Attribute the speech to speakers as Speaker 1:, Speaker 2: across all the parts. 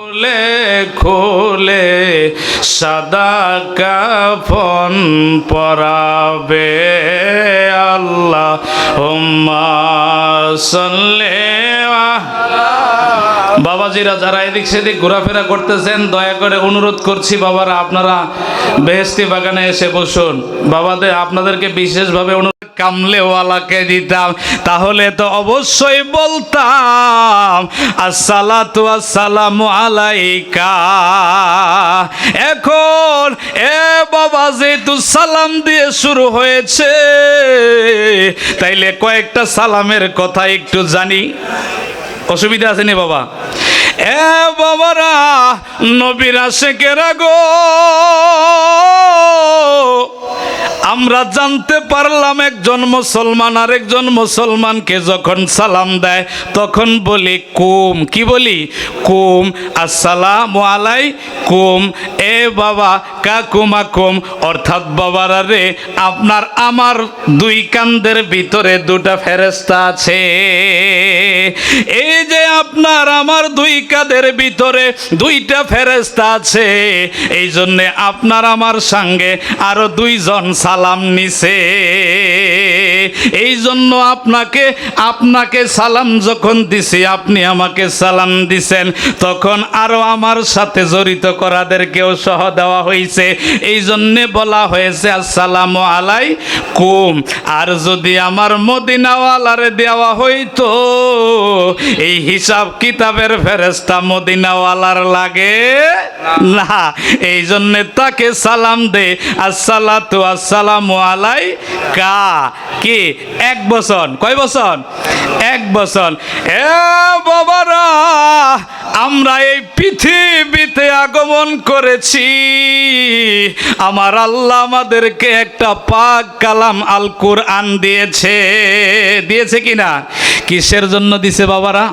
Speaker 1: খোলে খোলে সাদা কাফন পরাবে আল্লাহ হুম্মা বাবাজিরা যারা এদিক সেদিক ঘোরাফেরা করতেছেন, দয়া করে অনুরোধ করছি বাবারা, আপনারা বেহেস্তি বাগানে এসে বসুন। বাবাদের, আপনাদেরকে বিশেষভাবে অনুরোধ কামলেওয়ালাকে দিতাম, তাহলে তো অবশ্যই বলতাম, আসসালাতু আসসালামু আলাইকা। এখন এ বাবা যেহেতু সালাম দিয়ে শুরু হয়েছে, তাইলে কয়েকটা সালামের কথা একটু জানি। অসুবিধা আছে নি বাবা? এ বাবারা, নবীরা আশেকেরা গো। আমরা জানতে পারলাম একজন মুসলমান আর একজন মুসলমানকে যখন সালাম দেয়, তখন বলি, কুম। কি বলি? কুম, আসসালাম আলাই কুম এ বাবা কাকুমা কুম অর্থাৎ, বাবারা রে, আপনার আমার দুই কান্দের ভিতরে দুটা ফেরেস্তা আছে। এই যে আপনার আমার দুই কাদের ভিতরে দুইটা ফেরেস্তা আছে, এই জন্যে আপনার আমার সঙ্গে আরও দুইজন সালাম নিছে। এই জন্য আপনাকে আপনাকে সালাম যখন দিছি, আপনি আমাকে সালাম দিছেন, তখন আরও আমার সাথে জড়িত করাদেরকেও সহ দেওয়া হয়েছে এই জন্যে বলা হয়েছে, আসসালামু আলাই কুম আর যদি আমার মদিনাওয়ালারে দেওয়া হইতো, এই হিসাব কিতাবের ফেরেস্তা মদিনাওয়ালার লাগে না। এই জন্যে তাকে সালাম দে। আসসালাতু আসসালামু আলাই কা? কি? এক বছর কয় বছর এক বছর এ বাবারা, আমরা এই পৃথিবীতে আগমন করেছি। আমার আল্লাহ আমাদেরকে একটা পাক কালাম আল কুরআন দিয়েছে দিয়েছে কিনা কিসের জন্য দিছে বাবারা?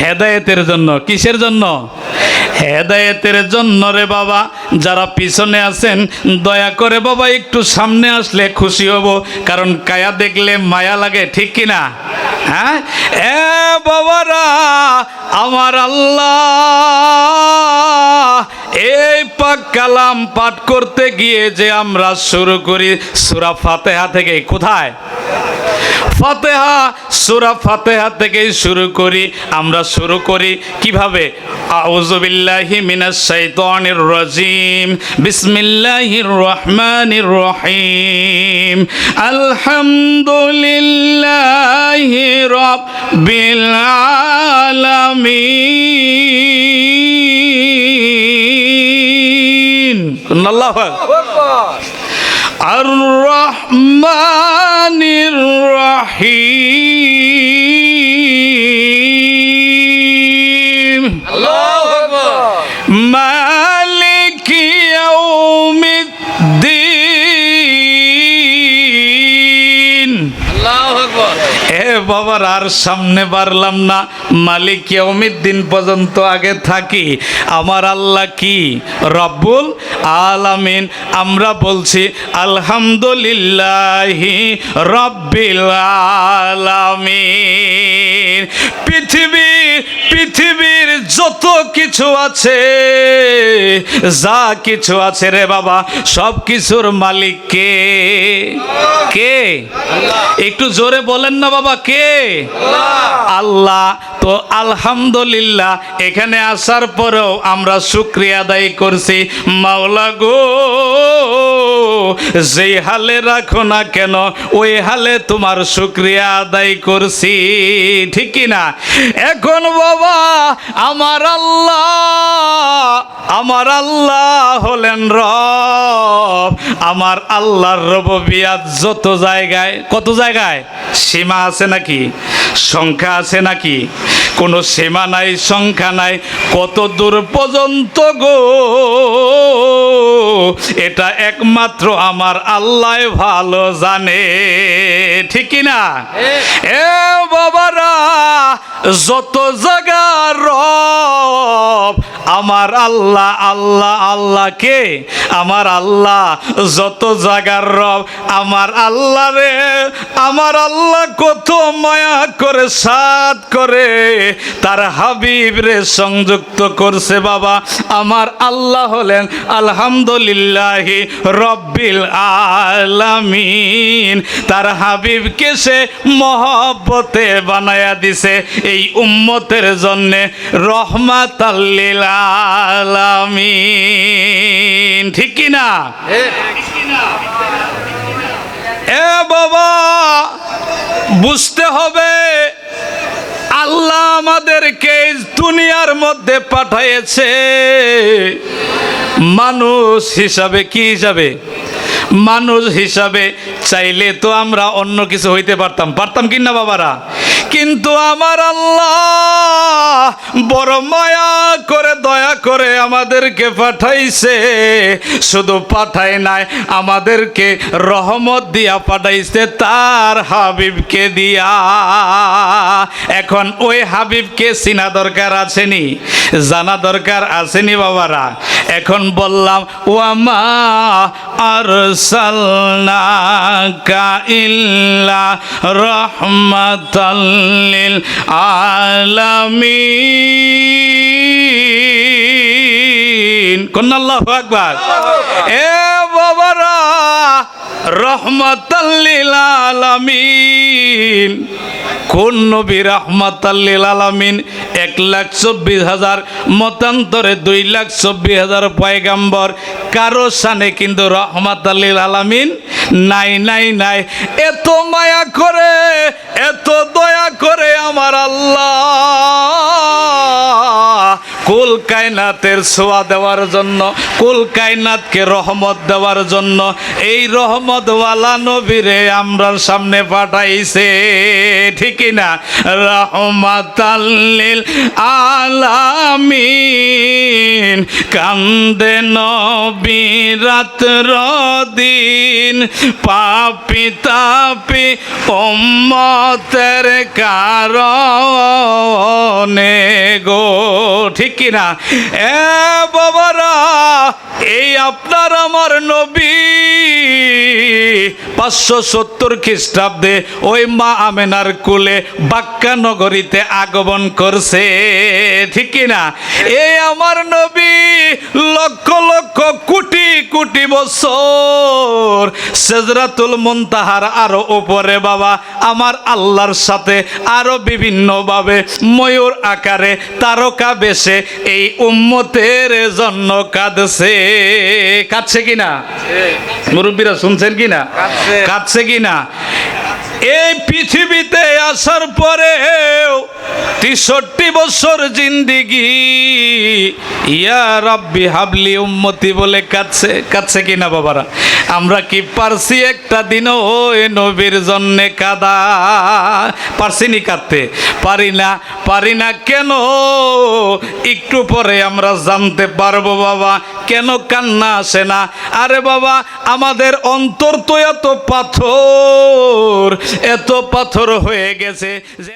Speaker 1: হেদায়েতের জন্য। কিসের জন্য? হেদায়েতের জন্য রে বাবা, যারা পিছনে আছেন, দয়া করে বাবা একটু সামনে আসলে খুশি হব, কারণ কায়া দেখলে মায়া লাগে, ঠিক কিনা হ্যাঁ? এ বাবারা, আমার আল্লাহ, এই পাক কালাম পাঠ করতে গিয়ে যে আমরা শুরু করি সুরা ফাতেহা থেকে, কোথায়? ফাতেহা, সুরা ফাতেহা থেকেই শুরু করি, আমরা শুরু করি কীভাবে? আউযুবিল্লাহি মিনাশ শাইতানির রাজিম। বিসমিল্লাহির রহমানির রহিম। আলহামদুলিল্লাহি রাব্বিল আলামিন। আল্লাহু আকবার আর রহমানির রহিম। বাবার আর সামনে পারলাম না। মালিক দিন পর্যন্ত আগে থাকি। আমার আল্লাহ কি? রব্বুল আলামিন। আমরা বলছি, আলহামদুলিল্লাহি রব্বিল আলামিন। পৃথিবী পৃথিবীর যত কিছু আছে, যা কিছু আছে রে বাবা, সব কিছুর মালিক কে? কে? একটু জোরে বলেন না বাবা, কে? আল্লাহ। তো আলহামদুলিল্লাহ, এখানে আসার পরেও আমরা শুক্রিয়া আদায় করছি মাওলা গো। যেই হালে রাখো না কেন, ওই হালে তোমার শুক্রিয়া আদায় করছি। ঠিক না? এখন বাবা, আমার আল্লাহ আমার আল্লাহ হলেন রব। আমার আল্লাহর রববিয়াত যত জায়গায়, কত জায়গায়? সীমা আছে নাকি? সংখ্যা আছে নাকি? কোনো সীমা নাই, সংখ্যা নাই, কত দূর পর্যন্ত গো? এটা একমাত্র আমার আল্লাহ ভালো জানে। ঠিক না? এ বাবারা যত জায়গা আমার আল্লাহ আল্লাহ আল্লাহ কে? আমার আল্লাহ, যত জাগার রব, আমার আল্লাহ রে। আমার আল্লাহ কত মায়া করে সাত করে। তার হাবিব রে সংযুক্ত করছে বাবা। আমার আল্লাহ হলেন আলহামদুলিল্লাহ রব্বিল আলামিন। তার হাবিবকে সে মহব্বতে বানায়া দিছে। এই উম্মতের জন্যে রহমাত আলামিন। ঠিক কি না? এ। বাবা বুঝতে হবে আল্লাহ আমাদেরকে দুনিয়ার মধ্যে পাঠিয়েছে মানুষ হিসাবে কি হিসাবে? মানুষ হিসাবে চাইলে তো আমরা অন্য কিছু হইতে পারতাম। পারতাম কি না বাবারা? কিন্তু আমার আল্লাহ বড় মায়া করে দয়া করে আমাদেরকে পাঠাইছে। শুধু পাঠায় নাই, আমাদেরকে রহমত দিয়া পাঠাইছে তার হাবিবকে দিয়া। এখন ওই হাবিবকে চিনা দরকার আছেনি জানা দরকার আছেনি বাবারা। এখন বললাম ওয়ামা আর সালনাকা ইল্লা রহমাতাল্লিল আলামিন কোন আল্লাহু আকবার। এ বাবারা রহমাতাল্লিল আলামিন কোন নবী রহমাতাল্লিল আলামিন এক লাখ চব্বিশ হাজার মতান্তরে দুই লাখ চব্বিশ হাজার পয়গাম্বর কারও সানে কিন্তু রহমাতাল্লিল আলামিন নাই নাই নাই। এত মায়া করে এত দয়া করে আমার আল্লাহ। কুল কায়নাতের ছোঁয়া দেওয়ার জন্য, কুল কায়নাতকে রহমত দেওয়ার জন্য, এই রহমতওয়ালা নবীরে আমরা সামনে পাঠাইছে। ঠিকই না? রহমাতাল্লিল আলামিন, কান্দে নবী রাত্র দিন, পাপি তাপি উম্মতের কারণে গো। ঠিক কিনা এ বাবারা, এই আপনার আমার নবী। পাঁচশো সত্তর খ্রিস্টাব্দে ওই মা আমেনার কুলে বাক্কা নগরীতে আগমন করছে। ঠিক কিনা এই আমার নবী, লক্ষ লক্ষ কোটি কোটি বছর সেজরাতুল মুনতাহার আরও উপরে বাবা, আমার আল্লাহর সাথে আরও বিভিন্নভাবে ময়ূর আকারে তারকা বেশে এই উম্মতের জন্য কাঁদছে। কাঁদছে কিনা? মুরব্বীরা শুনছেন কিনা? কাঁদছে। কিনা? এই পৃথিবীতে আসার পরেও তেষট্টি বছর জিন্দিগি। ইয়া রাব্বি হাবলি উম্মতি বলে কাঁদছে কাঁদছে কিনা বাবারা। আমরা কি পারছি একটা দিনও ওই নবীর জন্যে কাদা? পারছিনি কাঁদতে? পারি না পারি না কেন? একটু পরে আমরা জানতে পারব বাবা, কেন কান্না আসে না? আরে বাবা, আমাদের অন্তর তো এত পাথর এত পাথর হয়ে গেছে যে